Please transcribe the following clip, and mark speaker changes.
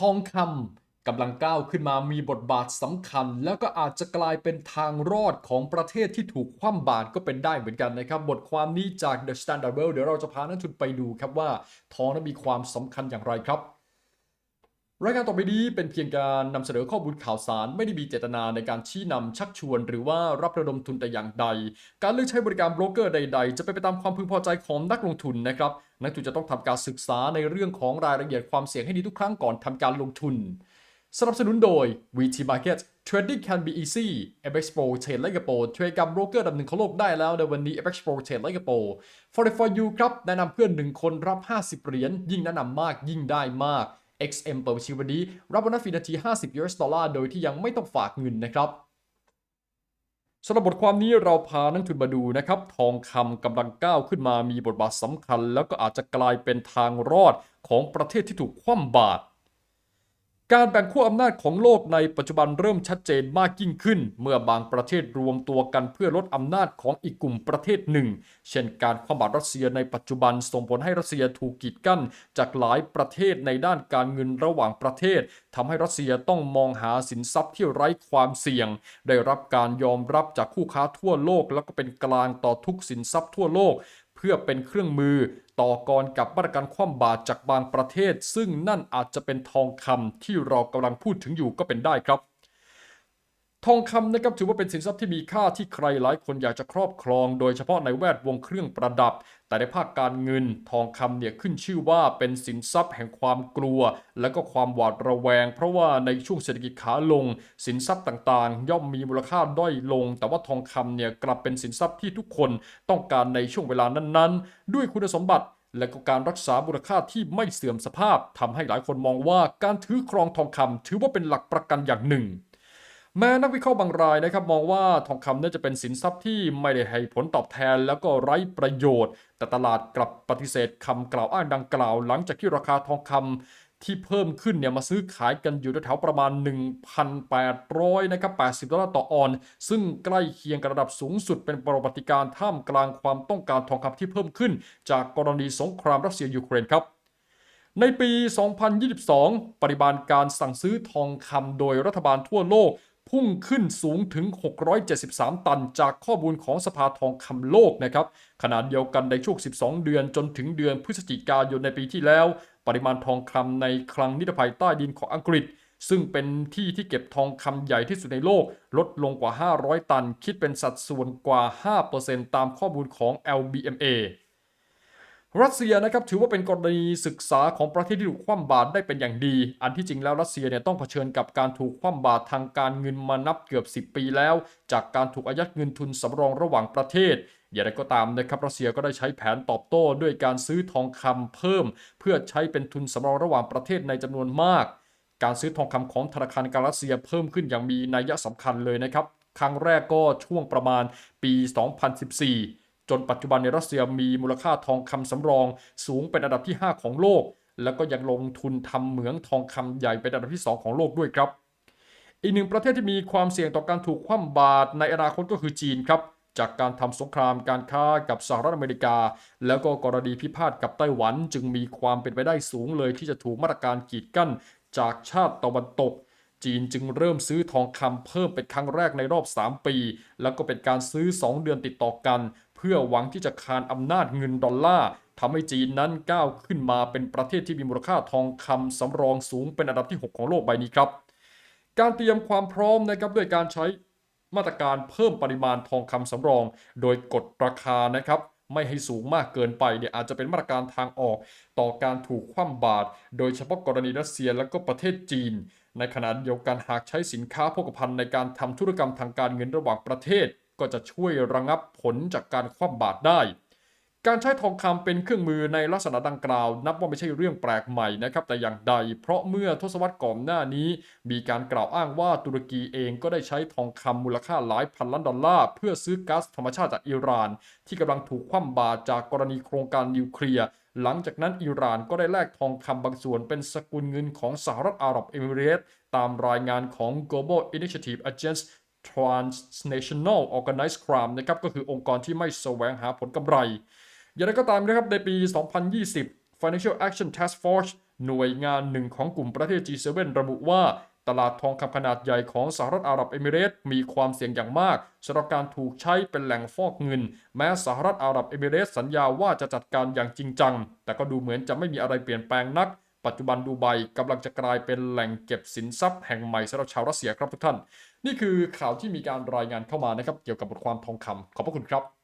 Speaker 1: ทองคำกำลังก้าวขึ้นมามีบทบาทสำคัญ แล้วก็อาจจะกลายเป็นทางรอดของประเทศที่ถูกคว่ำบาตรก็เป็นได้เหมือนกันนะครับ บทความนี้จาก The Standard World เดี๋ยวเราจะพานักทุนไปดูครับว่าทองนั้นมีความสำคัญอย่างไรครับ รายการต่อไปนี้เป็นเพียงการนำเสนอข้อมูลข่าวสาร ไม่ได้มีเจตนาในการชี้นำชักชวน หรือว่ารับระดมทุนแต่อย่างใด การเลือกใช้บริการโบรกเกอร์ใด ๆ จะเป็นไปตามความพึงพอใจของนักลงทุนนะครับ นักทุนจะต้องทำการศึกษาในเรื่องของรายละเอียดความเสี่ยงให้ดีทุกครั้งก่อนทำการลงทุน สนับสนุนโดย VT Market Trading can be easy FX Pro เทรดและกระโปเทรดกับโบรกเกอร์ดับหนึ่งของโลกได้แล้วในวันนี้ FX Pro เทรดและกระโป For the for you ครับแนะนำเพื่อนหนึ่งคนรับ 50 เหรียญยิ่งแนะนำมากยิ่งได้มาก XM เปิดบัญชีวันนี้รับโบนัสฟรีนาที 50 US ดอลลาร์โดยที่ยังไม่ต้องฝากเงินนะครับสำหรับบทความนี้เราพานักทุนมาดูนะครับ ทองคำกำลังก้าวขึ้นมามีบทบาทสำคัญ แล้วก็อาจจะกลายเป็นทางรอดของประเทศที่ถูกคว่ำบาตร การแบ่งขั้วอำนาจของโลกในปัจจุบันเริ่มชัดเจนมากยิ่งขึ้น เมื่อบางประเทศรวมตัวกันเพื่อลดอำนาจของอีกกลุ่มประเทศหนึ่ง เช่นการคว่ำบาตรรัสเซียในปัจจุบันส่งผลให้รัสเซียถูกกีดกั้น จากหลายประเทศในด้านการเงินระหว่างประเทศทำให้รัสเซียต้องมองหาสินทรัพย์ที่ไร้ความเสี่ยง ได้รับการยอมรับจากคู่ค้าทั่วโลก แล้วก็เป็นกลางต่อทุกสินทรัพย์ทั่วโลก เพื่อเป็นเครื่องมือ ต่อกรกับมาตรการคว่ำบาตรจากบางประเทศ ซึ่งนั่นอาจจะเป็นทองคำที่เรากำลังพูดถึงอยู่ก็เป็นได้ครับ ทองคำนะครับถือว่าเป็นสินทรัพย์ที่มีค่าที่ใครหลายคนอยากจะครอบครอง โดยเฉพาะในแวดวงเครื่องประดับ แต่ในภาคการเงินทองคำเนี่ยขึ้นชื่อว่าเป็นสินทรัพย์แห่งความกลัว และก็ความหวาดระแวง เพราะว่าในช่วงเศรษฐกิจขาลง สินทรัพย์ต่างๆ ย่อมมีมูลค่าด้อยลง แต่ว่าทองคำเนี่ยกลับเป็นสินทรัพย์ที่ทุกคนต้องการในช่วงเวลานั้นๆ ด้วยคุณสมบัติและก็การรักษามูลค่าที่ไม่เสื่อมสภาพทำให้หลายคนมองว่าการถือครองทองคำถือว่าเป็นหลักประกันอย่างหนึ่ง แม้นักวิเคราะห์บางรายนะครับมองว่าทองคำน่าจะเป็นสินทรัพย์ที่ไม่ได้ให้ผลตอบแทน แล้วก็ไร้ประโยชน์ แต่ตลาดกลับปฏิเสธคำกล่าวอ้างดังกล่าว หลังจากที่ราคาทองคำที่เพิ่มขึ้นเนี่ยมาซื้อขายกันอยู่แถวประมาณ 1,800นะครับ80 ดอลลาร์ต่อออนซ์ซึ่งใกล้เคียงกับระดับสูงสุดเป็นประวัติการท่ามกลางความต้องการทองคำที่เพิ่มขึ้น จากกรณีสงครามรัสเซียยูเครนครับ ในปี 2022 ปริมาณการสั่งซื้อทองคำโดยรัฐบาลทั่วโลก พุ่งขึ้นสูงถึง 673 ตัน จากข้อมูลของสภาทองคำโลกนะครับขณะเดียวกันในช่วง 12 เดือนจนถึงเดือนพฤศจิกายนในปีที่แล้ว ปริมาณทองคำในคลังนิรภัยใต้ดินของอังกฤษ ซึ่งเป็นที่ที่เก็บทองคำใหญ่ที่สุดในโลก ลดลงกว่า 500 ตัน คิดเป็นสัดส่วนกว่า 5%ตามข้อมูลของ LBMA รัสเซียนะครับถือว่าเป็นกรณีศึกษาของประเทศที่ถูกคว่ำบาตรได้เป็นอย่างดี อันที่จริงแล้วรัสเซียเนี่ยต้องเผชิญกับการถูกคว่ำบาตรทางการเงินมานับเกือบ 10 ปีแล้ว จากการถูกอายัดเงินทุนสำรองระหว่างประเทศอย่างไรก็ตามนะครับรัสเซียก็ได้ใช้แผนตอบโต้ด้วยการซื้อทองคำเพิ่ม เพื่อใช้เป็นทุนสำรองระหว่างประเทศในจำนวนมาก การซื้อทองคำของธนาคารการัสเซียเพิ่มขึ้นอย่างมีนัยสำคัญเลยนะครับครั้งแรกก็ช่วงประมาณปี 2014 จนปัจจุบันในรัสเซียมีมูลค่าทองคำสำรอง สูงเป็นอันดับที่ 5 ของโลก แล้วก็ยังลงทุนทำเหมืองทองคำใหญ่เป็นอันดับที่ 2 ของโลกด้วยครับ อีกหนึ่งประเทศที่มีความเสี่ยงต่อการถูกคว่ำบาตรในอนาคตก็คือจีนครับจากการทำสงครามการค้ากับสหรัฐอเมริกา แล้วก็กรณีพิพาทกับไต้หวัน จึงมีความเป็นไปได้สูงเลยที่จะถูกมาตรการกีดกั้น จากชาติตะวันตก จีนจึงเริ่มซื้อทองคำเพิ่มเป็นครั้งแรกในรอบ 3 ปี แล้วก็เป็นการซื้อ 2 เดือนติดต่อกัน เพื่อหวังที่จะคานอำนาจเงินดอลลาร์ทำให้จีนนั้นก้าวขึ้นมาเป็นประเทศที่มีมูลค่าทองคำสำรองสูงเป็นอันดับที่ 6 ของโลกใบนี้ครับ การเตรียมความพร้อมนะครับด้วยการใช้มาตรการเพิ่มปริมาณทองคำสำรอง โดยกดราคานะครับ ไม่ให้สูงมากเกินไปเนี่ยอาจจะเป็นมาตรการทางออกต่อการถูกคว่ำบาตรโดยเฉพาะกรณีรัสเซียและก็ประเทศจีน ในขณะเดียวกันหากใช้สินค้าโภคภัณฑ์ในการทำธุรกรรมทางการเงินระหว่างประเทศ ก็จะช่วยระงับผลจากการคว่ำบาตรได้ การใช้ทองคำเป็นเครื่องมือในลักษณะดังกล่าว นับว่าไม่ใช่เรื่องแปลกใหม่นะครับแต่อย่างใด เพราะเมื่อทศวรรษก่อนหน้านี้ มีการกล่าวอ้างว่าตุรกีเองก็ได้ใช้ทองคำมูลค่าหลายพันล้านดอลลาร์เพื่อซื้อก๊าซธรรมชาติจากอิหร่าน ที่กำลังถูกคว่ำบาตรจากกรณีโครงการนิวเคลียร์หลังจากนั้นอิหร่านก็ได้แลกทองคำบางส่วนเป็นสกุลเงินของสหรัฐอาหรับเอมิเรตส์ตามรายงานของ Global Initiative Against Transnational Organized Crime นะครับก็คือองค์กรที่ไม่แสวงหาผลกำไร อย่างไรก็ตามนะครับในปี 2020 Financial Action Task Force หน่วยงานหนึ่งของกลุ่มประเทศ G7 ระบุว่าตลาดทองคำขนาดใหญ่ของสหรัฐอาหรับเอมิเรต์มีความเสี่ยงอย่างมากสำหรับการถูกใช้เป็นแหล่งฟอกเงิน แม้สหรัฐอาหรับเอมิเรตส์สัญญาว่าจะจัดการอย่างจริงจัง แต่ก็ดูเหมือนจะไม่มีอะไรเปลี่ยนแปลงนัก ปัจจุบันดูไบกำลังจะกลายเป็นแหล่งเก็บสินทรัพย์แห่งใหม่สำหรับชาวรัสเซียครับทุกท่าน นี่คือข่าวที่มีการรายงานเข้ามานะครับเกี่ยวกับบทความทองคำขอบพระคุณครับ